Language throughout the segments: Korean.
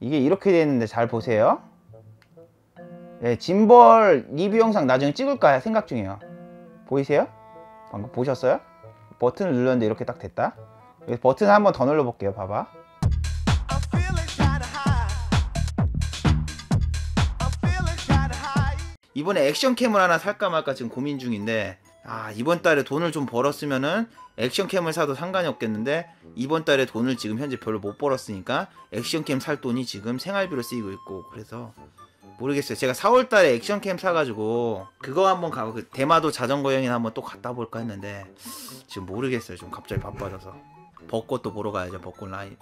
이게 이렇게 되어 있는데 잘 보세요 예, 짐벌 리뷰 영상 나중에 찍을까 생각 중이에요 보이세요? 방금 보셨어요? 버튼을 눌렀는데 이렇게 딱 됐다 여기 버튼 한번 더 눌러 볼게요 봐봐. 이번에 액션캠을 하나 살까 말까 지금 고민 중인데 아 이번 달에 돈을 좀 벌었으면은 액션캠을 사도 상관이 없겠는데 이번 달에 돈을 지금 현재 별로 못 벌었으니까 액션캠 살 돈이 지금 생활비로 쓰이고 있고 그래서 모르겠어요. 제가 4월 달에 액션캠 사가지고 그거 한번 가고 그 대마도 자전거 여행 한번 또 갔다 볼까 했는데 지금 모르겠어요. 좀 갑자기 바빠져서. 벚꽃 도 보러 가야죠. 벚꽃 라이브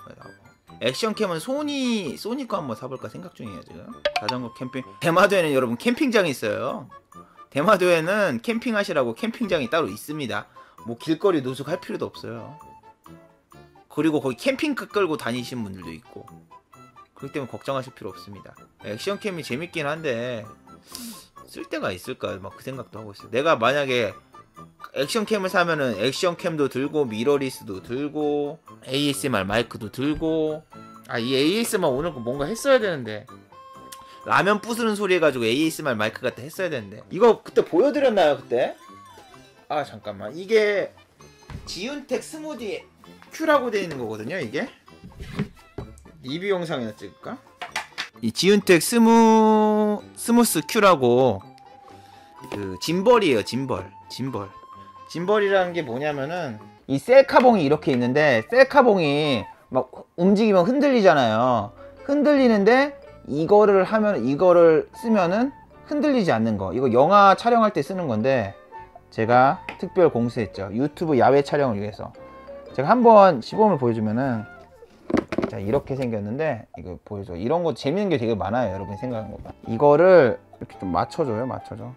액션캠은 소니 소니 거 한번 사볼까 생각 중이에요 지금. 자전거 캠핑. 대마도에는 여러분 캠핑장이 있어요 대마도에는 캠핑하시라고 캠핑장이 따로 있습니다. 뭐 길거리 노숙할 필요도 없어요. 그리고 거기 캠핑카 끌고 다니시는 분들도 있고. 그렇기 때문에 걱정하실 필요 없습니다. 액션 캠이 재밌긴 한데 쓸 데가 있을까 막 그 생각도 하고 있어요. 내가 만약에 액션 캠을 사면은 액션 캠도 들고 미러리스도 들고 ASMR 마이크도 들고. 아 이 ASMR 오늘 거 뭔가 했어야 되는데 라면 부수는 소리 해가지고 ASMR 마이크 같다 했어야 되는데. 이거 그때 보여드렸나요 그때? 아 잠깐만. 이게 지윤텍 스무디 큐라고 되어 있는 거거든요 이게? 리뷰 영상이나 찍을까? 이 지윤텍 스무 스무스 큐라고 그 짐벌이에요 짐벌. 짐벌. 짐벌이라는 게 뭐냐면은 이 셀카봉이 이렇게 있는데 셀카봉이 막 움직이면 흔들리잖아요. 흔들리는데 이거를 하면 이거를 쓰면은 흔들리지 않는 거. 이거 영화 촬영할 때 쓰는 건데 제가 특별 공수했죠. 유튜브 야외 촬영을 위해서. 제가 한번 시범을 보여주면은 자 이렇게 생겼는데 이거 보여줘. 이런 거 재밌는 게 되게 많아요 여러분이 생각한 것보다. 이거를 이렇게 좀 맞춰줘요 맞춰줘.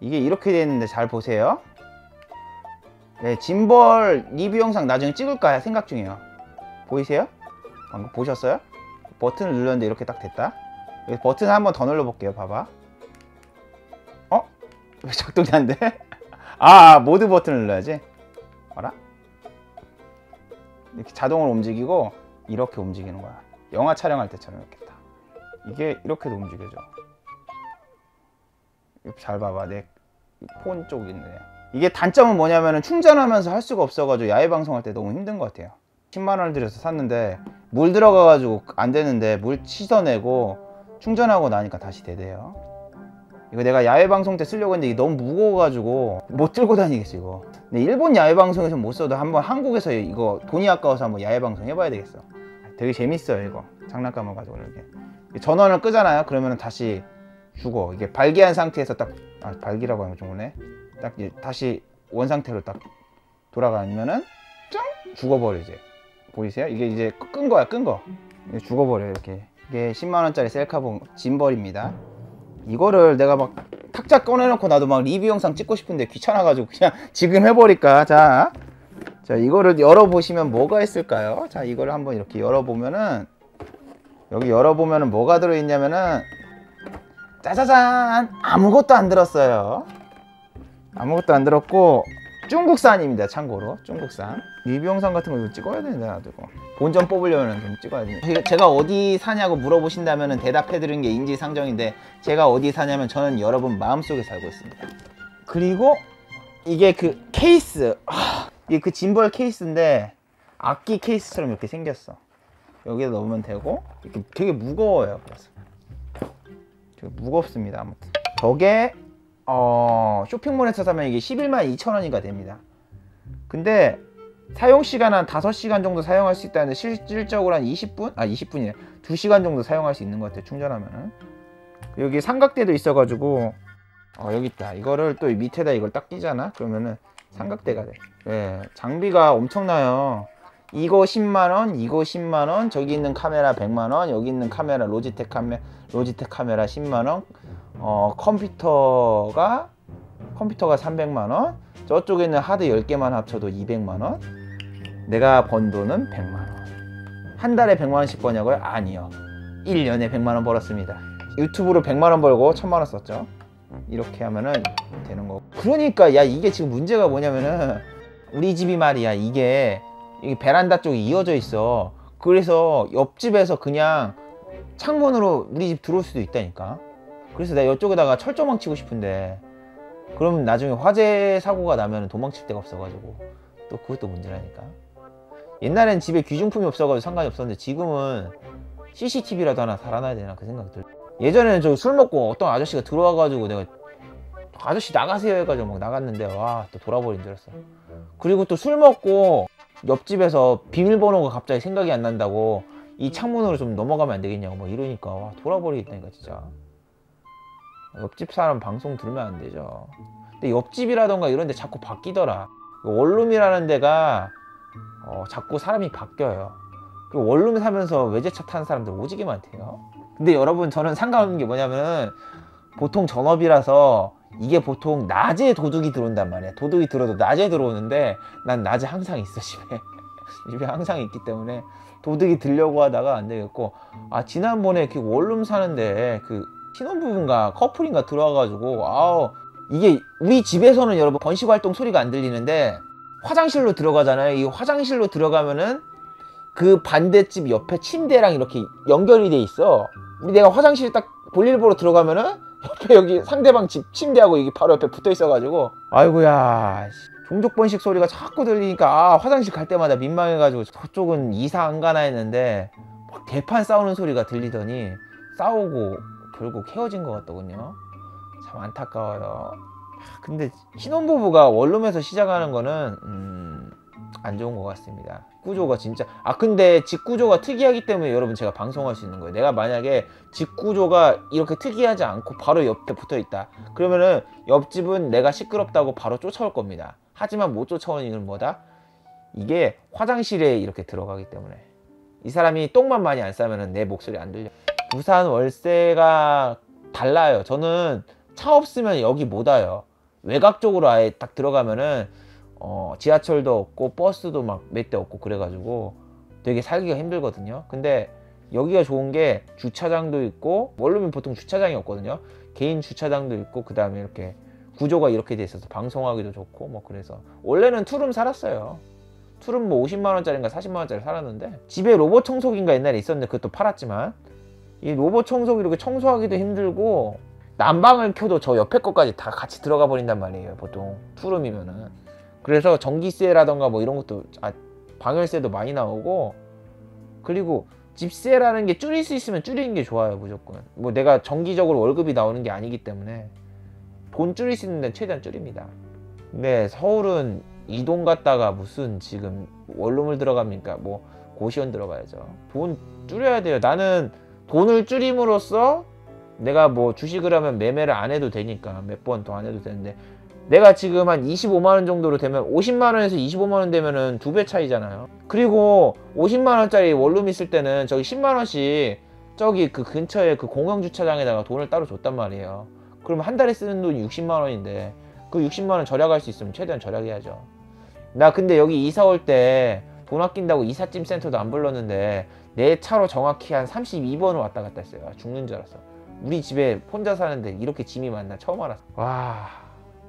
이게 이렇게 되어 있는데 잘 보세요. 네, 짐벌 리뷰 영상 나중에 찍을까 생각 중이에요. 보이세요? 방금 보셨어요? 버튼을 눌렀는데 이렇게 딱 됐다? 버튼 한번 더 눌러 볼게요 봐봐. 어? 왜 작동이 안 돼? 아 모드 버튼을 눌러야지. 봐라? 이렇게 자동으로 움직이고 이렇게 움직이는 거야. 영화 촬영할 때처럼 이렇게 딱. 이게 이렇게도 움직여져. 잘 봐봐. 내 폰 쪽이 있네 이게 단점은 뭐냐면은 충전하면서 할 수가 없어가지고 야외 방송할 때 너무 힘든 것 같아요 10만 원을 들여서 샀는데 물 들어가가지고 안 되는데 물 씻어내고 충전하고 나니까 다시 되대요. 이거 내가 야외 방송 때 쓰려고 했는데 너무 무거워가지고 못 들고 다니겠어 이거. 근데 일본 야외 방송에서 못 써도 한번 한국에서 이거 돈이 아까워서 한번 야외 방송 해봐야 되겠어. 되게 재밌어요 이거. 장난감을 가지고 이렇게. 전원을 끄잖아요? 그러면 다시 죽어. 이게 발기한 상태에서 딱 아, 발기라고 하면 좀 오네. 딱 다시 원 상태로 딱 돌아가면은 짱! 죽어버려 이제 보이세요? 이게 이제 끈 거야 끈 거. 죽어버려 이렇게. 이게 10만 원짜리 셀카봉 짐벌입니다. 이거를 내가 막 탁자 꺼내놓고 나도 막 리뷰 영상 찍고 싶은데 귀찮아가지고 그냥 지금 해버릴까? 자, 자 이거를 열어보시면 뭐가 있을까요? 자 이거를 한번 이렇게 열어보면은 여기 열어보면은 뭐가 들어있냐면은 짜자잔! 아무것도 안 들었어요. 아무것도 안 들었고 중국산입니다 참고로. 중국산. 리뷰 영상 같은 거 찍어야 되는데 나도 이거 본전 뽑으려면 좀 찍어야 돼 제가- 제가 어디 사냐고 물어보신다면 대답해 드리는 게 인지상정인데 제가 어디 사냐면 저는 여러분 마음속에 살고 있습니다. 그리고 이게 그 케이스. 아, 이게 그 짐벌 케이스인데 악기 케이스처럼 이렇게 생겼어. 여기에 넣으면 되고 이렇게 되게 무거워요 그래서. 되게 무겁습니다 아무튼. 저게 어, 쇼핑몰에서 사면 이게 11만 2천 원인가 됩니다. 근데 사용 시간 한 5시간 정도 사용할 수 있다는데 실질적으로 한 20분? 아 20분이네. 2시간 정도 사용할 수 있는 것 같아요 충전하면은. 여기 삼각대도 있어가지고 어, 여기 있다. 이거를 또 밑에다 이걸 딱 끼잖아? 그러면은 삼각대가 돼. 예, 장비가 엄청나요 이거 10만원 이거 10만원 저기 있는 카메라 100만원 여기 있는 카메라 로지텍 카메 로지텍 카메라 10만원. 어, 컴퓨터가 컴퓨터가 300만원. 저쪽에 있는 하드 10개만 합쳐도 200만원. 내가 번 돈은 100만원. 한 달에 100만원씩 버냐고요? 아니요. 1년에 100만원 벌었습니다. 유튜브로 100만원 벌고 1000만원 썼죠. 이렇게 하면은 되는 거고. 그러니까 야 이게 지금 문제가 뭐냐면은 우리 집이 말이야. 이게 이 베란다 쪽이 이어져 있어 그래서 옆집에서 그냥 창문으로 우리 집 들어올 수도 있다니까. 그래서 내가 이쪽에다가 철조망 치고 싶은데 그러면 나중에 화재 사고가 나면 도망칠 데가 없어가지고 또 그것도 문제라니까. 옛날엔 집에 귀중품이 없어가지고 상관이 없었는데 지금은 CCTV라도 하나 달아놔야 되나 그 생각이 들. 예전에는 저 술 먹고 어떤 아저씨가 들어와가지고 내가 아저씨 나가세요 해가지고 막 나갔는데 와 또 돌아버린 줄 알았어. 그리고 또 술 먹고 옆집에서 비밀번호가 갑자기 생각이 안 난다고 이 창문으로 좀 넘어가면 안 되겠냐고 막 이러니까 와 돌아버리겠다니까 진짜. 옆집 사람 방송 들으면 안 되죠. 근데 옆집이라던가 이런 데 자꾸 바뀌더라. 그 원룸이라는 데가 어, 자꾸 사람이 바뀌어요. 그 원룸 사면서 외제차 타는 사람들 오지게 많대요. 근데 여러분 저는 상관없는 게 뭐냐면은 보통 전업이라서 이게 보통 낮에 도둑이 들어온단 말이야. 도둑이 들어도 낮에 들어오는데 난 낮에 항상 있어 집에. 집에 항상 있기 때문에 도둑이 들려고 하다가 안 되겠고 아 지난번에 그 원룸 사는데 그 신혼부부인가 커플인가 들어와가지고 아우 이게 우리 집에서는 여러분 건식 활동 소리가 안 들리는데 화장실로 들어가잖아요. 이 화장실로 들어가면은 그 반대집 옆에 침대랑 이렇게 연결이 돼 있어. 우리 내가 화장실 딱 볼일 보러 들어가면은 옆에 여기 상대방 집 침대하고 여기 바로 옆에 붙어 있어가지고 아이고야 씨, 종족 번식 소리가 자꾸 들리니까 아 화장실 갈 때마다 민망해가지고 저쪽은 이사 안 가나 했는데 막 대판 싸우는 소리가 들리더니 싸우고 결국 헤어진 것 같더군요. 참 안타까워요. 근데 신혼부부가 원룸에서 시작하는 거는 음, 안 좋은 것 같습니다. 구조가 진짜 아 근데 집 구조가 특이하기 때문에 여러분 제가 방송할 수 있는 거예요. 내가 만약에 집 구조가 이렇게 특이하지 않고 바로 옆에 붙어 있다. 그러면은 옆집은 내가 시끄럽다고 바로 쫓아올 겁니다. 하지만 못 쫓아오는 이유는 뭐다? 이게 화장실에 이렇게 들어가기 때문에 이 사람이 똥만 많이 안 싸면은 내 목소리 안 들려. 부산 월세가 달라요. 저는 차 없으면 여기 못 와요. 외곽 쪽으로 아예 딱 들어가면은 어, 지하철도 없고 버스도 막 몇 대 없고 그래가지고 되게 살기가 힘들거든요. 근데 여기가 좋은 게 주차장도 있고 원룸은 보통 주차장이 없거든요. 개인 주차장도 있고 그 다음에 이렇게 구조가 이렇게 돼 있어서 방송하기도 좋고 뭐 그래서 원래는 투룸 살았어요. 투룸 뭐 50만 원짜리인가 40만 원짜리 살았는데 집에 로봇 청소기인가 옛날에 있었는데 그것도 팔았지만 이 로봇 청소기 이렇게 청소하기도 힘들고 난방을 켜도 저 옆에 것까지 다 같이 들어가 버린단 말이에요 보통 투룸이면은 그래서 전기세라던가 뭐 이런 것도 아, 방열세도 많이 나오고 그리고 집세라는 게 줄일 수 있으면 줄이는 게 좋아요 무조건. 뭐 내가 정기적으로 월급이 나오는 게 아니기 때문에 돈 줄일 수 있는 데는 최대한 줄입니다. 근데 서울은 이동 갔다가 무슨 지금 원룸을 들어갑니까? 뭐 고시원 들어가야죠. 돈 줄여야 돼요. 나는 돈을 줄임으로써 내가 뭐 주식을 하면 매매를 안 해도 되니까 몇 번 더 안 해도 되는데 내가 지금 한 25만 원 정도로 되면 50만 원에서 25만 원 되면은 두 배 차이잖아요. 그리고 50만 원짜리 원룸 있을 때는 저기 10만 원씩 저기 그 근처에 그 공영 주차장에다가 돈을 따로 줬단 말이에요. 그러면 한 달에 쓰는 돈이 60만 원인데 그 60만 원 절약할 수 있으면 최대한 절약해야죠. 나 근데 여기 이사 올 때 돈 아낀다고 이삿짐 센터도 안 불렀는데 내 차로 정확히 한 32번을 왔다 갔다 했어요. 아, 죽는 줄 알았어. 우리 집에 혼자 사는데 이렇게 짐이 많나 처음 알았어. 와.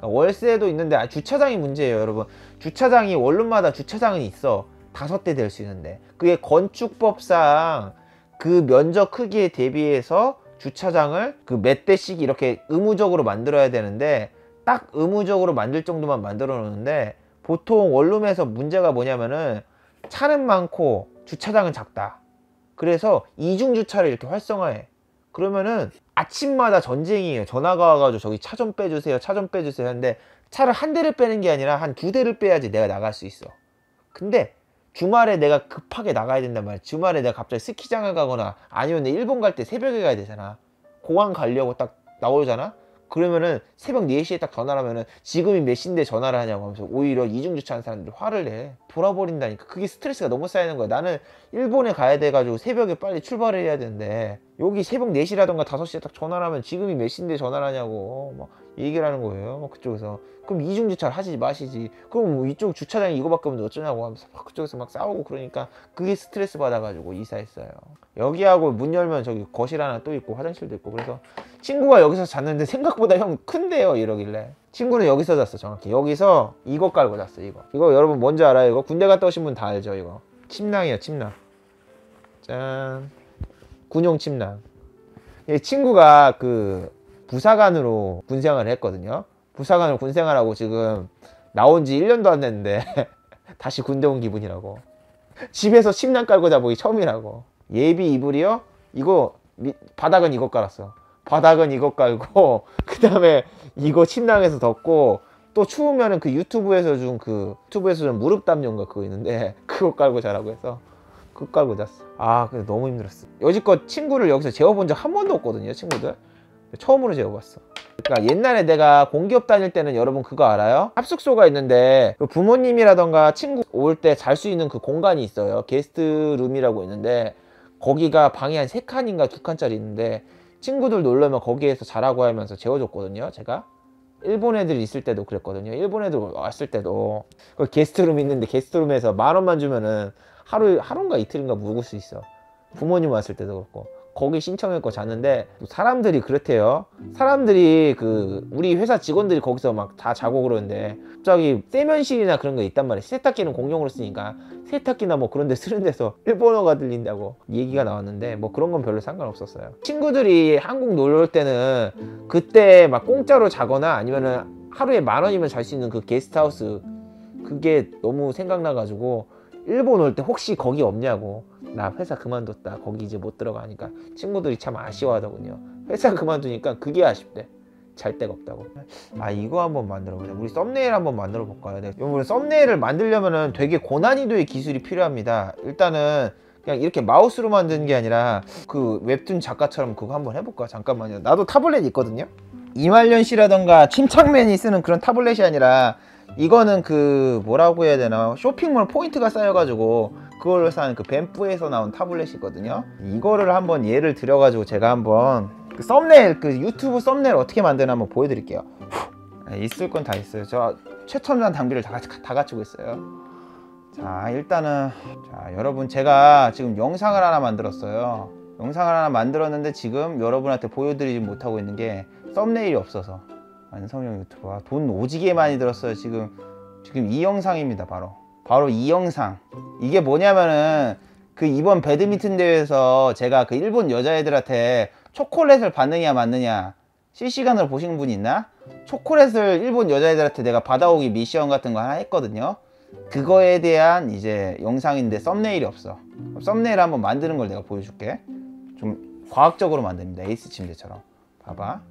그러니까 월세도 있는데 아, 주차장이 문제예요, 여러분. 주차장이 원룸마다 주차장은 있어. 다섯 대 될 수 있는데 그게 건축법상 그 면적 크기에 대비해서 주차장을 그 몇 대씩 이렇게 의무적으로 만들어야 되는데 딱 의무적으로 만들 정도만 만들어 놓는데 보통 원룸에서 문제가 뭐냐면은 차는 많고 주차장은 작다. 그래서 이중 주차를 이렇게 활성화해. 그러면은 아침마다 전쟁이에요. 전화가 와가지고 저기 차 좀 빼주세요. 차 좀 빼주세요. 하는데 차를 한 대를 빼는 게 아니라 한 두 대를 빼야지 내가 나갈 수 있어. 근데 주말에 내가 급하게 나가야 된단 말이야. 주말에 내가 갑자기 스키장을 가거나 아니면 내 일본 갈 때 새벽에 가야 되잖아. 공항 가려고 딱 나오잖아. 그러면은 새벽 4시에 딱 전화를 하면은 지금이 몇 시인데 전화를 하냐고 하면서 오히려 이중주차하는 사람들이 화를 내. 돌아버린다니까. 그게 스트레스가 너무 쌓이는 거야. 나는 일본에 가야 돼가지고 새벽에 빨리 출발을 해야 되는데 여기 새벽 4시라던가 5시에 딱 전화를 하면 지금이 몇 시인데 전화를 하냐고 막 얘기를 하는 거예요. 막 그쪽에서. 그럼 이중주차를 하지 마시지. 그럼 뭐 이쪽 주차장이 이거밖에 없는데 어쩌냐고 하면서 막 그쪽에서 막 싸우고 그러니까 그게 스트레스 받아가지고 이사했어요. 여기하고 문 열면 저기 거실 하나 또 있고 화장실도 있고 그래서 친구가 여기서 잤는데 생각보다 형 큰데요 이러길래 친구는 여기서 잤어 정확히 여기서 이거 깔고 잤어 이거 이거 여러분 뭔지 알아요 이거 군대 갔다 오신 분 다 알죠 이거 침낭이에요 침낭 짠. 군용 침낭. 이 친구가 그 부사관으로 군생활을 했거든요. 부사관으로 군생활하고 지금 나온 지 1년도 안 됐는데 다시 군대 온 기분이라고. 집에서 침낭 깔고 자보기 처음이라고. 예비 이불이요? 이거 미- 바닥은 이거 깔았어. 바닥은 이거 깔고 그 다음에 이거 침낭에서 덮고 또 추우면은 그 유튜브에서 준 그 유튜브에서 준 무릎 담요인가 그거 있는데 그거 깔고 자라고 해서 깔고 잤어. 아 근데 너무 힘들었어. 여지껏 친구를 여기서 재워본 적 한 번도 없거든요 친구들. 처음으로 재워봤어. 그러니까 옛날에 내가 공기업 다닐 때는 여러분 그거 알아요? 합숙소가 있는데 그 부모님이라던가 친구 올 때 잘 수 있는 그 공간이 있어요. 게스트 룸이라고 있는데 거기가 방이 한 세 칸인가 두 칸짜리 있는데 친구들 놀려면 거기에서 자라고 하면서 재워줬거든요. 제가 일본 애들 있을 때도 그랬거든요. 일본 애들 왔을 때도 그 게스트룸 있는데 게스트룸에서 만 원만 주면은 하루 하루인가 이틀인가 묵을 수 있어. 부모님 왔을 때도 그렇고 거기 신청했고 잤는데 또 사람들이 그렇대요. 사람들이 그 우리 회사 직원들이 거기서 막 다 자고 그러는데 갑자기 세면실이나 그런 거 있단 말이야. 세탁기는 공용으로 쓰니까 세탁기나 뭐 그런 데 쓰는 데서 일본어가 들린다고 얘기가 나왔는데 뭐 그런 건 별로 상관없었어요. 친구들이 한국 놀러 올 때는 그때 막 공짜로 자거나 아니면은 하루에 만 원이면 잘 수 있는 그 게스트하우스 그게 너무 생각나가지고 일본 올 때 혹시 거기 없냐고. 나 회사 그만뒀다. 거기 이제 못 들어가니까. 친구들이 참 아쉬워하더군요. 회사 그만두니까 그게 아쉽대. 잘 데가 없다고. 아 이거 한번 만들어 보자. 우리 썸네일 한번 만들어 볼까요? 네. 여러분 썸네일을 만들려면은 되게 고난이도의 기술이 필요합니다. 일단은 그냥 이렇게 마우스로 만드는 게 아니라 그 웹툰 작가처럼 그거 한번 해볼까? 잠깐만요. 나도 타블렛 있거든요. 이말년 씨라던가 침착맨이 쓰는 그런 타블렛이 아니라 이거는 그 뭐라고 해야 되나? 쇼핑몰 포인트가 쌓여가지고 그걸로 산 그 뱀프에서 나온 타블렛이거든요. 이거를 한번 예를 들여가지고 제가 한번 그 썸네일 그 유튜브 썸네일 어떻게 만드나 한번 보여드릴게요. 네, 있을 건 다 있어요. 저 최첨단 장비를 다, 다 갖추고 있어요. 자 일단은 자 여러분 제가 지금 영상을 하나 만들었어요. 영상을 하나 만들었는데 지금 여러분한테 보여드리지 못하고 있는 게 썸네일이 없어서 완성형 유튜버 돈 오지게 많이 들었어요 지금. 지금 이 영상입니다 바로. 바로 이 영상. 이게 뭐냐면은 그 이번 배드민턴 대회에서 제가 그 일본 여자애들한테 초콜릿을 받느냐 맞느냐 실시간으로 보신 분 있나? 초콜릿을 일본 여자애들한테 내가 받아오기 미션 같은 거 하나 했거든요. 그거에 대한 이제 영상인데 썸네일이 없어. 썸네일 한번 만드는 걸 내가 보여줄게. 좀 과학적으로 만듭니다. 에이스 침대처럼. 봐봐